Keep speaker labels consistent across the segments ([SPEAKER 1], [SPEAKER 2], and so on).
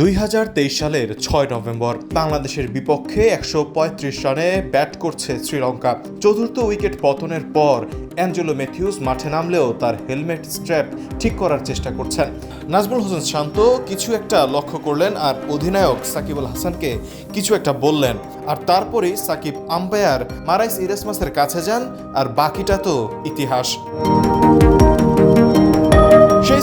[SPEAKER 1] দুই হাজার তেইশ সালের ছয় নভেম্বর বাংলাদেশের বিপক্ষে একশো পঁয়ত্রিশ রানে ব্যাট করছে শ্রীলঙ্কা। চতুর্থ উইকেট পতনের পর অ্যাঞ্জেলো ম্যাথিউস মাঠে নামলেও তার হেলমেট স্ট্র্যাপ ঠিক করার চেষ্টা করছেন। নাজমুল হোসেন শান্ত কিছু একটা লক্ষ্য করলেন আর অধিনায়ক সাকিবুল হাসানকে কিছু একটা বললেন। আর তারপরেই সাকিব আম্পায়ার মারাইস ইরেসমাসের কাছে যান আর বাকিটা তো ইতিহাস।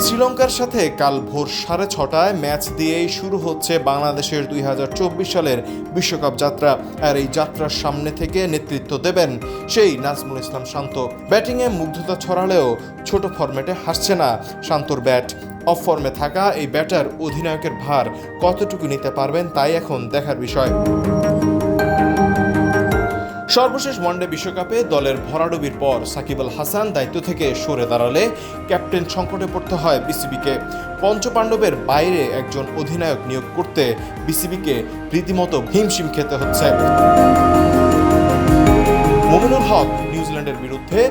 [SPEAKER 1] শ্রীলঙ্কার সাথে কাল ভোর সাড়ে ছটায় ম্যাচ দিয়েই শুরু হচ্ছে বাংলাদেশের দুই হাজার চব্বিশ সালের বিশ্বকাপ যাত্রা। আর এই যাত্রার সামনে থেকে নেতৃত্ব দেবেন সেই নাজমুল ইসলাম শান্ত। ব্যাটিংয়ে মুগ্ধতা ছড়ালেও ছোট ফরম্যাটে হাসছে না শান্তর ব্যাট। অফ ফর্মে থাকা এই ব্যাটার অধিনায়কের ভার কতটুকু নিতে পারবেন তাই এখন দেখার বিষয়। সর্বশেষ ওয়ানডে বিশ্বকাপে দলের ভরাডুবির পর সাকিব আল হাসান দায়িত্ব থেকে সরে দাঁড়ালে ক্যাপ্টেন সংকটে পড়তে হয় বিসিবিকে। পঞ্চপাণ্ডবের বাইরে একজন অধিনায়ক নিয়োগ করতে বিসিবিকে রীতিমতো হিমশিম খেতে হচ্ছে। মোমিনুল হক নিউজিল্যান্ডের বিরুদ্ধে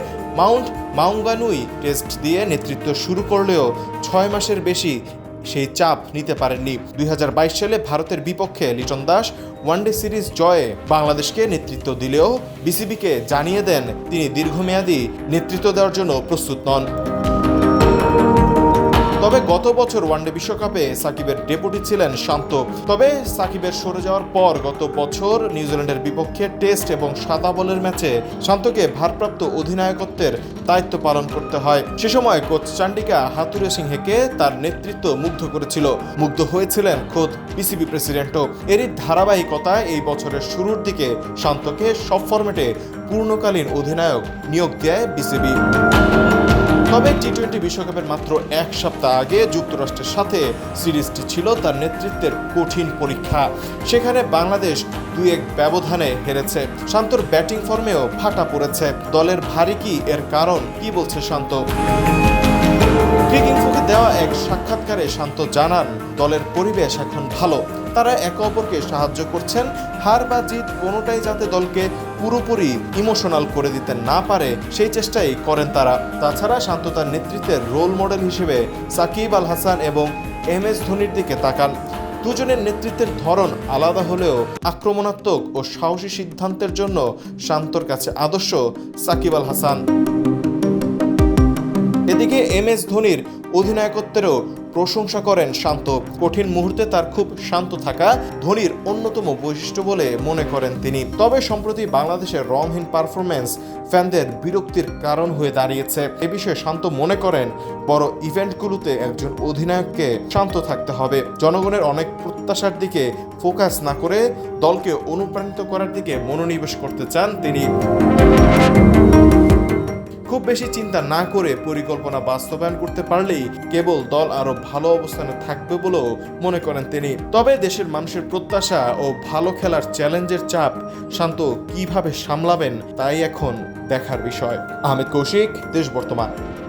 [SPEAKER 1] মাউন্ট মাউঙ্গানুই টেস্ট দিয়ে নেতৃত্ব শুরু করলেও ছয় মাসের বেশি সেই চাপ নিতে পারেননি। দুই হাজার বাইশ সালে ভারতের বিপক্ষে লিটন দাস ওয়ানডে সিরিজ জয়ে বাংলাদেশকে নেতৃত্ব দিলেও বিসিবিকে জানিয়ে দেন তিনি দীর্ঘমেয়াদী নেতৃত্ব দেওয়ার জন্য প্রস্তুত নন। তবে গত বছর ওয়ানডে বিশ্বকাপে সাকিবের ডেপুটি ছিলেন শান্ত। তবে সাকিবের সরে যাওয়ার পর গত বছর নিউজিল্যান্ডের বিপক্ষে টেস্ট এবং সাদা বলের ম্যাচে শান্তকে ভারপ্রাপ্ত অধিনায়কত্বের দায়িত্ব পালন করতে হয়। সে সময় কোচ চান্ডিকা হাতুরে সিংহেকে তার নেতৃত্ব মুগ্ধ করেছিল। মুগ্ধ হয়েছিলেন খোদ বিসিবি প্রেসিডেন্টও। এরই ধারাবাহিকতায় এই বছরের শুরুর দিকে শান্তকে সব ফরম্যাটে পূর্ণকালীন অধিনায়ক নিয়োগ দেয় বিসিবি। তবে টি টোয়েন্টি বিশ্বকাপের মাত্র এক সপ্তাহ আগে যুক্তরাষ্ট্রের সাথে সিরিজটি ছিল তার নেতৃত্বের কঠিন পরীক্ষা। সেখানে বাংলাদেশ দুই এক ব্যবধানে হেরেছে। শান্তর ব্যাটিং ফর্মেও ফাটা পড়েছে। দলের ভারী কি এর কারণ কি বলছে শান্ত? দেওয়া এক সাক্ষাৎকারে শান্ত জানান, দলের পরিবেশ এখন ভালো। তারা একে অপরকে সাহায্য করছেন। হার বা জিত কোনোটাই যাতে দলকে পুরোপুরি ইমোশনাল করে দিতে না পারে, সেই চেষ্টাই করেন তারা। তাছাড়া শান্ত তার নেতৃত্বের রোল মডেল হিসেবে সাকিব আল হাসান এবং এম এস ধোনির দিকে তাকান। দুজনের নেতৃত্বের ধরন আলাদা হলেও আক্রমণাত্মক ও সাহসী সিদ্ধান্তের জন্য শান্তর কাছে আদর্শ সাকিব আল হাসান। এদিকে এম এস ধোনির অধিনায়কত্বেরও প্রশংসা করেন শান্ত। কঠিন মুহূর্তে তার খুব শান্ত থাকা ধোনির অন্যতম বৈশিষ্ট্য বলে মনে করেন তিনি। তবে সম্প্রতি বাংলাদেশের রংহীন পারফরমেন্স ফ্যানদের বিরক্তির কারণ হয়ে দাঁড়িয়েছে। এ বিষয়ে শান্ত মনে করেন, বড় ইভেন্টগুলোতে একজন অধিনায়ককে শান্ত থাকতে হবে। জনগণের অনেক প্রত্যাশার দিকে ফোকাস না করে দলকে অনুপ্রাণিত করার দিকে মনোনিবেশ করতে চান তিনি। খুব বেশি চিন্তা না করে পরিকল্পনা বাস্তবায়ন করতে পারলেই কেবল দল আরও ভালো অবস্থানে থাকবে বলেও মনে করেন তিনি। তবে দেশের মানুষের প্রত্যাশা ও ভালো খেলার চ্যালেঞ্জের চাপ শান্ত কীভাবে সামলাবেন তাই এখন দেখার বিষয়। আহমেদ কৌশিক, দেশ বর্তমান।